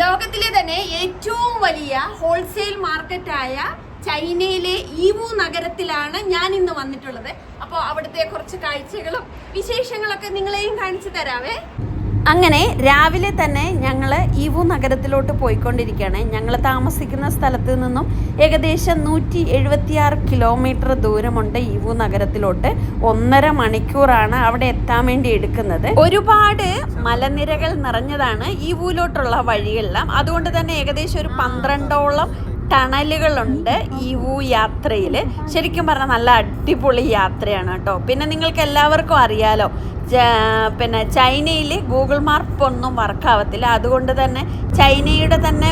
ലോകത്തിലെ തന്നെ ഏറ്റവും വലിയ ഹോൾസെയിൽ മാർക്കറ്റായ ചൈനയിലെ ഈവു നഗരത്തിലാണ് ഞാൻ ഇന്ന് വന്നിട്ടുള്ളത്. അപ്പോൾ അവിടുത്തെ കുറച്ച് കാഴ്ചകളും വിശേഷങ്ങളൊക്കെ നിങ്ങളെയും കാണിച്ചു തരാവേ. അങ്ങനെ രാവിലെ തന്നെ ഞങ്ങൾ ഈവു നഗരത്തിലോട്ട് പോയിക്കൊണ്ടിരിക്കുകയാണ്. ഞങ്ങൾ താമസിക്കുന്ന സ്ഥലത്ത് നിന്നും ഏകദേശം നൂറ്റി എഴുപത്തിയാറ് കിലോമീറ്റർ ദൂരമുണ്ട് ഈവു നഗരത്തിലോട്ട്. ഒന്നര മണിക്കൂറാണ് അവിടെ എത്താൻ വേണ്ടി എടുക്കുന്നത്. ഒരുപാട് മലനിരകൾ നിറഞ്ഞതാണ് ഇവുലോട്ടുള്ള വഴിയെല്ലാം. അതുകൊണ്ട് തന്നെ ഏകദേശം ഒരു പന്ത്രണ്ടോളം ടണലുകളുണ്ട് ഊ യാത്രയിൽ ശരിക്കും പറഞ്ഞാൽ നല്ല അടിപൊളി യാത്രയാണ് കേട്ടോ. പിന്നെ നിങ്ങൾക്ക് എല്ലാവർക്കും അറിയാലോ പിന്നെ ചൈനയിൽ ഗൂഗിൾ മാപ്പ് ഒന്നും വർക്കാവത്തില്ല. അതുകൊണ്ട് തന്നെ ചൈനയുടെ തന്നെ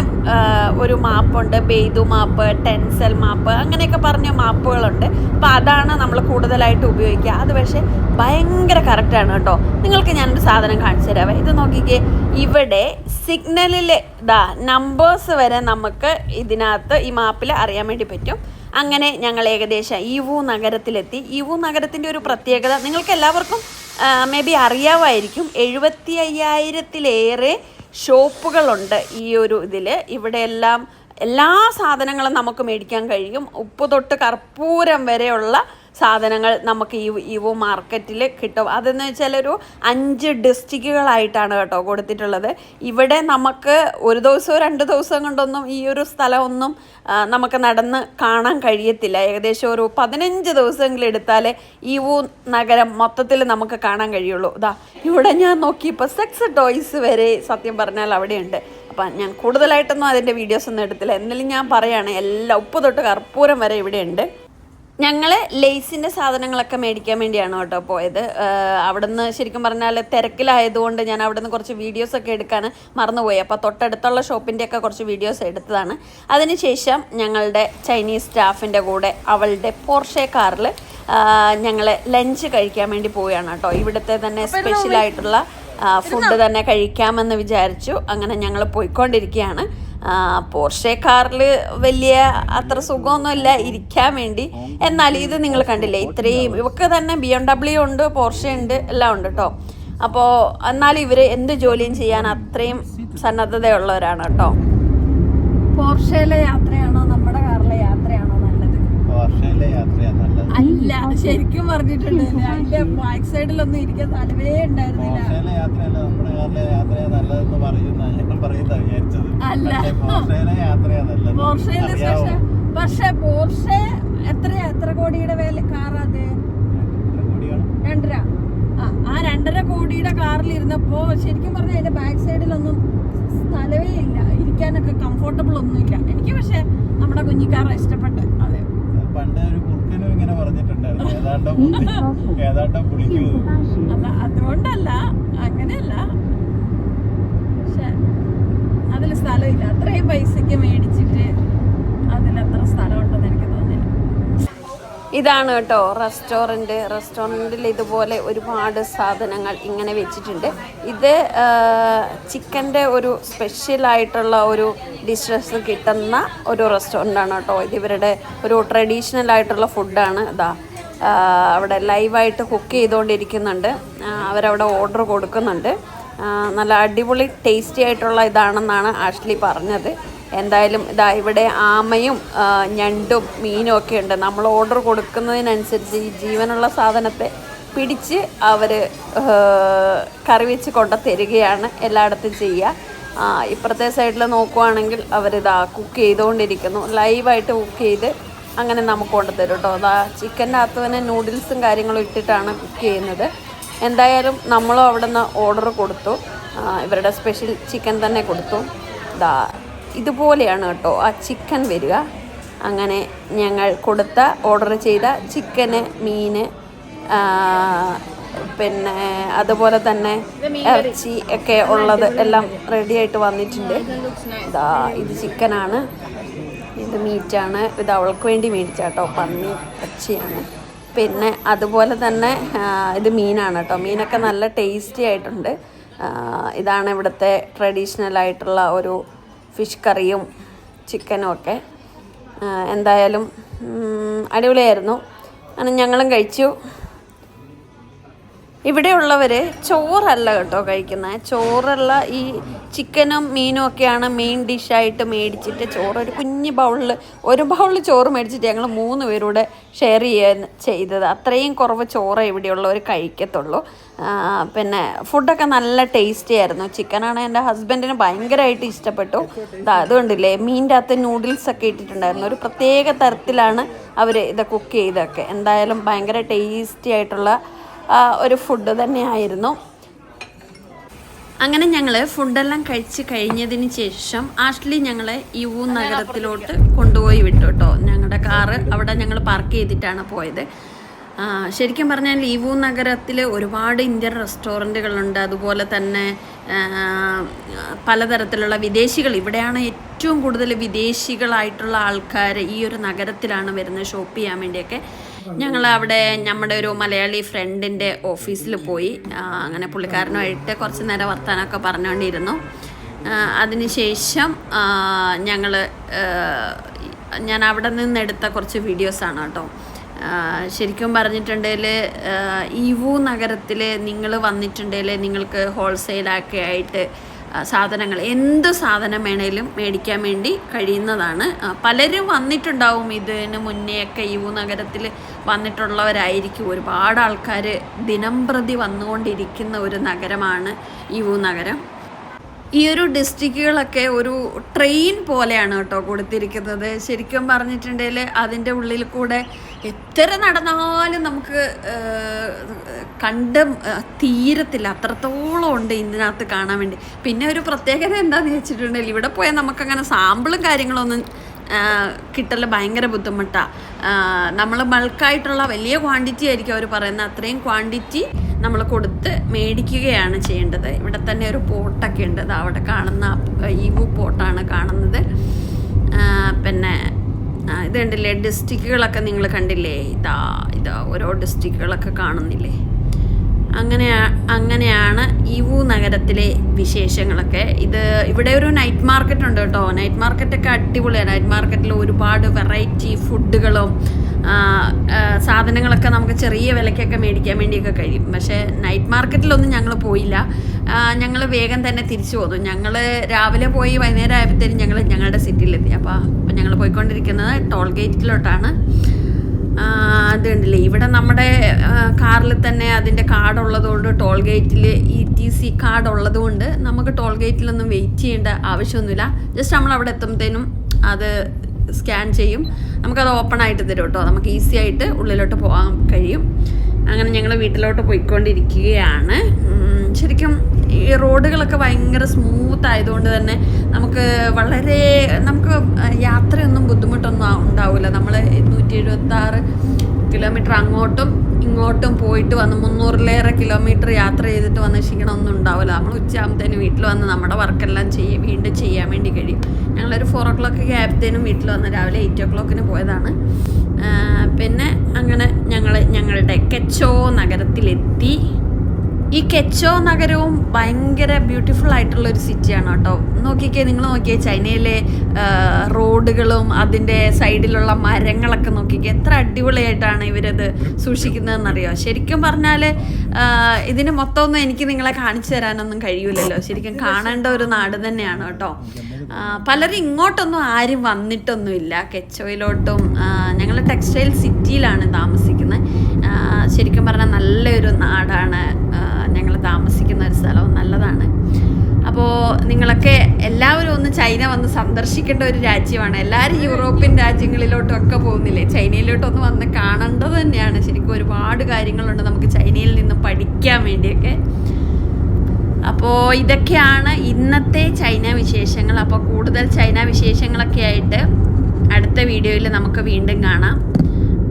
ഒരു മാപ്പുണ്ട്. ബെയ്തു മാപ്പ് ടെൻസൽ മാപ്പ് അങ്ങനെയൊക്കെ പറഞ്ഞ മാപ്പുകളുണ്ട്. അപ്പോൾ അതാണ് നമ്മൾ കൂടുതലായിട്ട് ഉപയോഗിക്കുക. അത് പക്ഷേ ഭയങ്കര കറക്റ്റാണ് കേട്ടോ. നിങ്ങൾക്ക് ഞാനൊരു സാധനം കാണിച്ചു തരാമേ ഇത് നോക്കിക്കേ. ഇവിടെ സിഗ്നലിൽ ഇതാ നമ്പേഴ്സ് വരെ നമുക്ക് ഇതിനകത്ത് ഈ മാപ്പിൽ അറിയാൻ വേണ്ടി പറ്റും. അങ്ങനെ ഞങ്ങൾ ഏകദേശം ഈവു നഗരത്തിലെത്തി. ഈവു നഗരത്തിന്റെ ഒരു പ്രത്യേകത നിങ്ങൾക്ക് എല്ലാവർക്കും മേ ബി അറിയാമായിരിക്കും എഴുപത്തി അയ്യായിരത്തിലേറെ ഷോപ്പുകളുണ്ട് ഈ ഒരു ഇതിൽ. ഇവിടെയെല്ലാം എല്ലാ സാധനങ്ങളും നമുക്ക് മേടിക്കാൻ കഴിയും. ഉപ്പ് തൊട്ട് കർപ്പൂരം വരെയുള്ള സാധനങ്ങൾ നമുക്ക് ഈ ഇവോ മാർക്കറ്റിൽ കിട്ടും. അതെന്ന് വെച്ചാൽ ഒരു അഞ്ച് ഡിസ്ട്രിക്റ്റുകളായിട്ടാണ് കേട്ടോ കൊടുത്തിട്ടുള്ളത്. ഇവിടെ നമുക്ക് ഒരു ദിവസമോ രണ്ട് ദിവസം കൊണ്ടൊന്നും ഈ ഒരു സ്ഥലമൊന്നും നമുക്ക് നടന്ന് കാണാൻ കഴിയത്തില്ല. ഏകദേശം ഒരു പതിനഞ്ച് ദിവസമെങ്കിലും എടുത്താലേ ഈ ഊ നഗരം മൊത്തത്തിൽ നമുക്ക് കാണാൻ കഴിയുള്ളൂ. ഇതാ ഇവിടെ ഞാൻ നോക്കിയപ്പോൾ സെക്സ് ടോയ്സ് വരെ സത്യം പറഞ്ഞാൽ അവിടെയുണ്ട്. അപ്പം ഞാൻ കൂടുതലായിട്ടൊന്നും അതിന്റെ വീഡിയോസ് ഒന്നും എടുത്തില്ല. എന്നാലും ഞാൻ പറയുകയാണ് എല്ലാം ഉപ്പ് തൊട്ട് കർപ്പൂരം വരെ ഇവിടെയുണ്ട്. ഞങ്ങൾ ലേസിന്റെ സാധനങ്ങളൊക്കെ മേടിക്കാൻ വേണ്ടിയാണ് കേട്ടോ പോയത്. അവിടുന്ന് ശരിക്കും പറഞ്ഞാൽ തിരക്കിലായതുകൊണ്ട് ഞാൻ അവിടുന്ന് കുറച്ച് വീഡിയോസൊക്കെ എടുക്കാൻ മറന്നുപോയി. അപ്പോൾ തൊട്ടടുത്തുള്ള ഷോപ്പിന്റെയൊക്കെ കുറച്ച് വീഡിയോസ് എടുത്തതാണ്. അതിനുശേഷം ഞങ്ങളുടെ ചൈനീസ് സ്റ്റാഫിന്റെ കൂടെ അവളുടെ പോർഷെ കാറിൽ ഞങ്ങൾ ലഞ്ച് കഴിക്കാൻ വേണ്ടി പോവുകയാണ് കേട്ടോ. ഇവിടുത്തെ തന്നെ സ്പെഷ്യലായിട്ടുള്ള ഫുഡ് തന്നെ കഴിക്കാമെന്ന് വിചാരിച്ചു. അങ്ങനെ ഞങ്ങൾ പോയിക്കൊണ്ടിരിക്കുകയാണ്. പോർഷെ കാറിൽ വലിയ അത്ര സുഖമൊന്നുമില്ല ഇരിക്കാൻ വേണ്ടി. എന്നാൽ ഇത് നിങ്ങൾ കണ്ടില്ലേ ഇത്രയും ഇവക്ക് തന്നെ ബി എം ഡബ്ല്യു ഉണ്ട് പോർഷെ ഉണ്ട് എല്ലാം ഉണ്ട് കേട്ടോ അപ്പോൾ എന്നാലും ഇവർ എന്ത് ജോലിയും ചെയ്യാൻ അത്രയും സന്നദ്ധതയുള്ളവരാണ് കേട്ടോ പോർഷയിലെ യാത്രയാണോ നമ്മുടെ കാറിലെ യാത്രയാണോ നല്ലത്? വർഷയിലെ യാത്രയാണ് നല്ലത്. അല്ല ശരിക്കും പറഞ്ഞിട്ടുണ്ട് അതിന്റെ ബാക്ക് സൈഡിലൊന്നും ഇരിക്കാൻ തലവേ ഉണ്ടായിരുന്നില്ല. പോർഷയിലെ യാത്രയല്ല നമ്മുടെ കാറിലെ യാത്രയാണ് നല്ലതെന്ന് പറയുന്ന ഞങ്ങൾ പറയുന്ന വിചാരിച്ചത് അല്ല. പക്ഷേ പോർഷെ എത്രയാ? എത്ര കോടിയുടെ വില കാറാത്? രണ്ടര. ആ രണ്ടര കോടിയുടെ കാറിൽ ഇരുന്നപ്പോ ശരിക്കും പറഞ്ഞാൽ അതിന്റെ ബാക്ക് സൈഡിലൊന്നും സ്ഥലമേ ഇല്ല. ഇരിക്കാനൊക്കെ കംഫോർട്ടബിൾ ഒന്നും ഇല്ല എനിക്ക് പക്ഷെ നമ്മുടെ കുഞ്ഞിക്കാറ ഇഷ്ടപ്പെട്ട് അതെ. പണ്ട് ഒരു കുറുക്കനും ഇങ്ങനെ പറഞ്ഞിട്ടുണ്ടായിരുന്നു. ഏതാണ്ടോ ഏതാണ്ടോ അതുകൊണ്ടല്ല. അങ്ങനെയല്ല. അതിൽ സ്ഥലമില്ല. അത്രയും പൈസക്ക് മേടിച്ചിട്ട് അതിലത്ര സ്ഥലമുണ്ടെന്ന് എനിക്ക് തോന്നില്ല ഇതാണ് കേട്ടോ റെസ്റ്റോറന്റ് റെസ്റ്റോറന്റിൽ ഇതുപോലെ ഒരുപാട് സാധനങ്ങൾ ഇങ്ങനെ വെച്ചിട്ടുണ്ട്. ഇത് ചിക്കന്റെ ഒരു സ്പെഷ്യലായിട്ടുള്ള ഒരു ഡിഷസ് കിട്ടുന്ന ഒരു റെസ്റ്റോറന്റാണ് കേട്ടോ. ഇത് ഇവരുടെ ഒരു ട്രഡീഷണൽ ആയിട്ടുള്ള ഫുഡാണ് ഇതാ അവിടെ ലൈവായിട്ട് കുക്ക് ചെയ്തുകൊണ്ടിരിക്കുന്നുണ്ട്. അവരവിടെ ഓർഡർ കൊടുക്കുന്നുണ്ട്. നല്ല അടിപൊളി ടേസ്റ്റി ആയിട്ടുള്ള ഇതാണെന്നാണ് ആഷ്ലി പറഞ്ഞത്. എന്തായാലും ഇതാ ഇവിടെ ആമയും ഞണ്ടും മീനും ഒക്കെ ഉണ്ട്. നമ്മൾ ഓർഡർ കൊടുക്കുന്നതിനനുസരിച്ച് ഈ ജീവനുള്ള സാധനത്തെ പിടിച്ച് അവർ കറി വെച്ച് കൊണ്ട തരികയാണ് എല്ലായിടത്തും ചെയ്യുക. ഇപ്പുറത്തെ സൈഡിൽ നോക്കുവാണെങ്കിൽ അവരിതാ കുക്ക് ചെയ്തുകൊണ്ടിരിക്കുന്നു. ലൈവായിട്ട് കുക്ക് ചെയ്ത് അങ്ങനെ നമുക്ക് കൊണ്ടുതരും കേട്ടോ അതാ ചിക്കന്റെ അകത്ത് തന്നെ നൂഡിൽസും കാര്യങ്ങളും ഇട്ടിട്ടാണ് കുക്ക് ചെയ്യുന്നത്. എന്തായാലും നമ്മളും അവിടെ നിന്ന് ഓർഡർ കൊടുത്തു ഇവരുടെ സ്പെഷ്യൽ ചിക്കൻ തന്നെ കൊടുത്തു. ദാ ഇതുപോലെയാണ് കേട്ടോ ആ ചിക്കൻ വരിക. അങ്ങനെ ഞങ്ങൾ കൊടുത്ത ഓർഡർ ചെയ്ത ചിക്കന് മീന് പിന്നെ അതുപോലെ തന്നെ ഇറച്ചി ഒക്കെ ഉള്ളത് എല്ലാം റെഡി ആയിട്ട് വന്നിട്ടുണ്ട്. ഇതാ ഇത് ചിക്കനാണ് ഇത് മീറ്റാണ് ഇത് അവൾക്ക് വേണ്ടി മേടിച്ചാട്ടോ പന്നി ഇറച്ചിയാണ്. പിന്നെ അതുപോലെ തന്നെ ഇത് മീനാണ് കേട്ടോ. മീനൊക്കെ നല്ല ടേസ്റ്റി ആയിട്ടുണ്ട്. ഇതാണ് ഇവിടുത്തെ ട്രഡീഷണൽ ആയിട്ടുള്ള ഒരു ഫിഷ് കറിയും ചിക്കനും ഒക്കെ. എന്തായാലും അടിപൊളിയായിരുന്നു. അങ്ങനെ ഞങ്ങളും കഴിച്ചു. ഇവിടെയുള്ളവർ ചോറല്ല കേട്ടോ കഴിക്കുന്നത് ചോറല്ല ഈ ചിക്കനും മീനും ഒക്കെയാണ് മെയിൻ ഡിഷായിട്ട് മേടിച്ചിട്ട് ചോറ് ഒരു കുഞ്ഞ് ബൗളിൽ ഒരു ബൗളിൽ ചോറ് മേടിച്ചിട്ട് ഞങ്ങൾ മൂന്ന് പേരൂടെ ഷെയർ ചെയ്യാൻ ചെയ്തത്. അത്രയും കുറവ് ചോറ് ഇവിടെയുള്ളവർ കഴിക്കത്തുള്ളൂ. പിന്നെ ഫുഡൊക്കെ നല്ല ടേസ്റ്റി ആയിരുന്നു. ചിക്കനാണ് എന്റെ ഹസ്ബൻഡിന് ഭയങ്കരമായിട്ട് ഇഷ്ടപ്പെട്ടു. അതുകൊണ്ടില്ലേ മീന്റെ അകത്ത് നൂഡിൽസൊക്കെ ഇട്ടിട്ടുണ്ടായിരുന്നു. ഒരു പ്രത്യേക തരത്തിലാണ് അവർ ഇത് കുക്ക് ചെയ്തൊക്കെ എന്തായാലും ഭയങ്കര ടേസ്റ്റി ആയിട്ടുള്ള ഒരു ഫുഡ് തന്നെയായിരുന്നു. അങ്ങനെ ഞങ്ങൾ ഫുഡെല്ലാം കഴിച്ച് കഴിഞ്ഞതിന് ശേഷം ആഷ്ലി ഞങ്ങളെ യു നഗരത്തിലോട്ട് കൊണ്ടുപോയി വിട്ടു കേട്ടോ ഞങ്ങളുടെ കാറ് അവിടെ ഞങ്ങൾ പാർക്ക് ചെയ്തിട്ടാണ് പോയത്. ശരിക്കും പറഞ്ഞാൽ ലീവു നഗരത്തിൽ ഒരുപാട് ഇന്ത്യൻ റെസ്റ്റോറന്റുകളുണ്ട് അതുപോലെ തന്നെ പലതരത്തിലുള്ള വിദേശികൾ. ഇവിടെയാണ് ഏറ്റവും കൂടുതൽ വിദേശികളായിട്ടുള്ള ആൾക്കാർ ഈ ഒരു നഗരത്തിലാണ് വരുന്നത്. ഷോപ്പ് ചെയ്യാൻ വേണ്ടിയൊക്കെ. ഞങ്ങൾ അവിടെ നമ്മുടെ ഒരു മലയാളി ഫ്രണ്ടിന്റെ ഓഫീസിൽ പോയി. അങ്ങനെ പുള്ളിക്കാരനുമായിട്ട് കുറച്ച് നേരം വർത്താനമൊക്കെ പറഞ്ഞുകൊണ്ടിരുന്നു അതിനുശേഷം ഞങ്ങൾ ഞാൻ അവിടെ നിന്ന് എടുത്ത കുറച്ച് വീഡിയോസാണ് കേട്ടോ. ശരിക്കും പറഞ്ഞിട്ടുണ്ടെങ്കിൽ ഈവു നഗരത്തിൽ നിങ്ങൾ വന്നിട്ടുണ്ടെങ്കിൽ നിങ്ങൾക്ക് ഹോൾസെയിലൊക്കെ ആയിട്ട് സാധനങ്ങൾ. എന്ത് സാധനം വേണേലും മേടിക്കാൻ വേണ്ടി കഴിയുന്നതാണ്. പലരും വന്നിട്ടുണ്ടാവും ഇതിന് മുന്നേ ഒക്കെ യു നഗരത്തിൽ വന്നിട്ടുള്ളവരായിരിക്കും. ഒരുപാട് ആൾക്കാർ ദിനം പ്രതി വന്നുകൊണ്ടിരിക്കുന്ന ഒരു നഗരമാണ് യു നഗരം. ഈ ഒരു ഡിസ്ട്രിക്റ്റുകളൊക്കെ ഒരു ട്രെയിൻ പോലെയാണ് കേട്ടോ കൊടുത്തിരിക്കുന്നത്. ശരിക്കും പറഞ്ഞിട്ടുണ്ടെങ്കിൽ അതിന്റെ ഉള്ളിൽ കൂടെ എത്ര നടന്നാലും നമുക്ക് കണ്ടും തീരത്തില്ല. അത്രത്തോളം ഉണ്ട് ഇതിനകത്ത് കാണാൻ വേണ്ടി. പിന്നെ ഒരു പ്രത്യേകത എന്താണെന്ന് വെച്ചിട്ടുണ്ടെങ്കിൽ ഇവിടെ പോയാൽ നമുക്കങ്ങനെ സാമ്പിളും കാര്യങ്ങളൊന്നും കിട്ടൽ ഭയങ്കര ബുദ്ധിമുട്ടാണ് നമ്മൾ ബൾക്കായിട്ടുള്ള വലിയ ക്വാണ്ടിറ്റി ആയിരിക്കും അവർ പറയുന്നത് അത്രയും ക്വാണ്ടിറ്റി നമ്മൾ കൊടുത്ത് മേടിക്കുകയാണ് ചെയ്യേണ്ടത്. ഇവിടെ തന്നെ ഒരു പോട്ടൊക്കെ ഉണ്ട്. അവിടെ കാണുന്ന ഈവു പോട്ടാണ് കാണുന്നത്. പിന്നെ ഇത് കണ്ടില്ലേ? ഡിസ്ട്രിക്റ്റുകളൊക്കെ നിങ്ങൾ കണ്ടില്ലേ? ഇതാ ഇതാ ഓരോ ഡിസ്ട്രിക്റ്റുകളൊക്കെ കാണുന്നില്ലേ? അങ്ങനെ അങ്ങനെയാണ് ഇവു നഗരത്തിലെ വിശേഷങ്ങളൊക്കെ. ഇത് ഇവിടെ ഒരു നൈറ്റ് മാർക്കറ്റ് ഉണ്ട് കേട്ടോ. നൈറ്റ് മാർക്കറ്റൊക്കെ അടിപൊളിയാണ്. നൈറ്റ് മാർക്കറ്റിൽ ഒരുപാട് വെറൈറ്റി ഫുഡുകളും സാധനങ്ങളൊക്കെ നമുക്ക് ചെറിയ വിലയ്ക്കൊക്കെ മേടിക്കാൻ വേണ്ടിയൊക്കെ കഴിയും. പക്ഷേ നൈറ്റ് മാർക്കറ്റിലൊന്നും ഞങ്ങൾ പോയില്ല. ഞങ്ങൾ വേഗം തന്നെ തിരിച്ചു പോന്നു ഞങ്ങൾ രാവിലെ പോയി വൈകുന്നേരം ആയപ്പോഴത്തേനും ഞങ്ങൾ ഞങ്ങളുടെ സിറ്റിയിലെത്തി. അപ്പോൾ അപ്പം ഞങ്ങൾ പോയിക്കൊണ്ടിരിക്കുന്നത് ടോൾ ഗേറ്റിലോട്ടാണ് അത് കണ്ടില്ലേ? ഇവിടെ നമ്മുടെ കാറിൽ തന്നെ അതിന്റെ കാർഡ് ഉള്ളതുകൊണ്ട് ടോൾ ഗേറ്റിൽ ഇ ടി സി കാർഡ് ഉള്ളതുകൊണ്ട് നമുക്ക് ടോൾ ഗേറ്റിലൊന്നും വെയിറ്റ് ചെയ്യേണ്ട ആവശ്യമൊന്നുമില്ല. ജസ്റ്റ് നമ്മൾ അവിടെ എത്തുമ്പോഴത്തേനും അത് സ്കാൻ ചെയ്യും. നമുക്കത് ഓപ്പൺ ആയിട്ട് തരും കേട്ടോ. നമുക്ക് ഈസി ആയിട്ട് ഉള്ളിലോട്ട് പോകാൻ കഴിയും. അങ്ങനെ ഞങ്ങൾ വീട്ടിലോട്ട് പോയിക്കൊണ്ടിരിക്കുകയാണ്. ശരി റോഡുകളൊക്കെ ഭയങ്കര സ്മൂത്ത് ആയതുകൊണ്ട് തന്നെ നമുക്ക് വളരെ നമുക്ക് യാത്രയൊന്നും ബുദ്ധിമുട്ടൊന്നും ഉണ്ടാവില്ല. നമ്മൾ നൂറ്റി എഴുപത്തി ആറ് കിലോമീറ്റർ അങ്ങോട്ടും ഇങ്ങോട്ടും പോയിട്ട് വന്ന് മുന്നൂറിലേറെ കിലോമീറ്റർ യാത്ര ചെയ്തിട്ട് വന്ന് ക്ഷീണമൊന്നും ഉണ്ടാവില്ല. നമ്മൾ ഉച്ചയാകുമ്പത്തേനും വീട്ടിൽ വന്ന് നമ്മുടെ വർക്കെല്ലാം ചെയ്യും വീണ്ടും ചെയ്യാൻ വേണ്ടി കഴിയും. ഞങ്ങളൊരു ഫോർ ഓ ക്ലോക്ക് ആയപ്പോഴത്തേനും വീട്ടിൽ വന്ന് രാവിലെ എയ്റ്റ് ഒ ക്ലോക്കിന് പോയതാണ് പിന്നെ അങ്ങനെ ഞങ്ങൾ ഞങ്ങളുടെ കെച്ചോ നഗരത്തിലെത്തി. ഈ കെച്ചോ നഗരവും ഭയങ്കര ബ്യൂട്ടിഫുൾ ആയിട്ടുള്ള ഒരു സിറ്റിയാണ് കേട്ടോ. നോക്കിക്കേ നിങ്ങൾ നോക്കിയേ ചൈനയിലെ റോഡുകളും അതിന്റെ സൈഡിലുള്ള മരങ്ങളൊക്കെ നോക്കിക്കേ എത്ര അടിപൊളിയായിട്ടാണ് ഇവരത് സൂക്ഷിക്കുന്നതെന്നറിയോ? ശരിക്കും പറഞ്ഞാൽ ഇതിന് മൊത്തമൊന്നും എനിക്ക് നിങ്ങളെ കാണിച്ചു തരാനൊന്നും കഴിയൂലല്ലോ. ശരിക്കും കാണേണ്ട ഒരു നാട് തന്നെയാണ് കേട്ടോ. പലരും ഇങ്ങോട്ടൊന്നും ആരും വന്നിട്ടൊന്നുമില്ല. കെച്ചോയിലോട്ടും ഞങ്ങൾ ടെക്സ്റ്റൈൽ സിറ്റിയിലാണ് താമസിക്കുന്നത്. ശരിക്കും പറഞ്ഞാൽ നല്ലൊരു നാടാണ്. ഒരു സ്ഥലവും നല്ലതാണ്. അപ്പോൾ നിങ്ങളൊക്കെ എല്ലാവരും ഒന്ന് ചൈന വന്ന് സന്ദർശിക്കേണ്ട ഒരു രാജ്യമാണ്. എല്ലാവരും യൂറോപ്യൻ രാജ്യങ്ങളിലോട്ടൊക്കെ പോകുന്നില്ലേ? ചൈനയിലോട്ടൊന്ന് വന്ന് കാണേണ്ടത് തന്നെയാണ്. ശരിക്കും ഒരുപാട് കാര്യങ്ങളുണ്ട് നമുക്ക് ചൈനയിൽ നിന്ന് പഠിക്കാൻ വേണ്ടിയൊക്കെ. അപ്പോൾ ഇതൊക്കെയാണ് ഇന്നത്തെ ചൈന വിശേഷങ്ങൾ. അപ്പോൾ കൂടുതൽ ചൈന വിശേഷങ്ങളൊക്കെ ആയിട്ട് അടുത്ത വീഡിയോയിൽ നമുക്ക് വീണ്ടും കാണാം.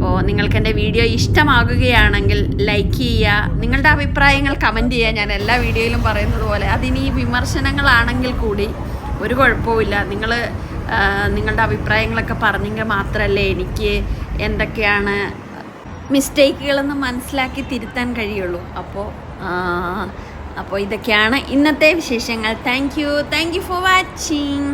അപ്പോൾ നിങ്ങൾക്ക് എന്റെ വീഡിയോ ഇഷ്ടമാകുകയാണെങ്കിൽ ലൈക്ക് ചെയ്യുക. നിങ്ങളുടെ അഭിപ്രായങ്ങൾ കമന്റ് ചെയ്യുക. ഞാൻ എല്ലാ വീഡിയോയിലും പറയുന്നത് പോലെ അതിനി വിമർശനങ്ങളാണെങ്കിൽ കൂടി ഒരു കുഴപ്പവുമില്ല. നിങ്ങൾ നിങ്ങളുടെ അഭിപ്രായങ്ങളൊക്കെ പറഞ്ഞെങ്കിൽ മാത്രമല്ലേ എനിക്ക് എന്തൊക്കെയാണ് മിസ്റ്റേക്കുകളെന്ന് മനസ്സിലാക്കി തിരുത്താൻ കഴിയുള്ളൂ. അപ്പോൾ അപ്പോൾ ഇതൊക്കെയാണ് ഇന്നത്തെ വിശേഷങ്ങൾ. Thank you thank you for watching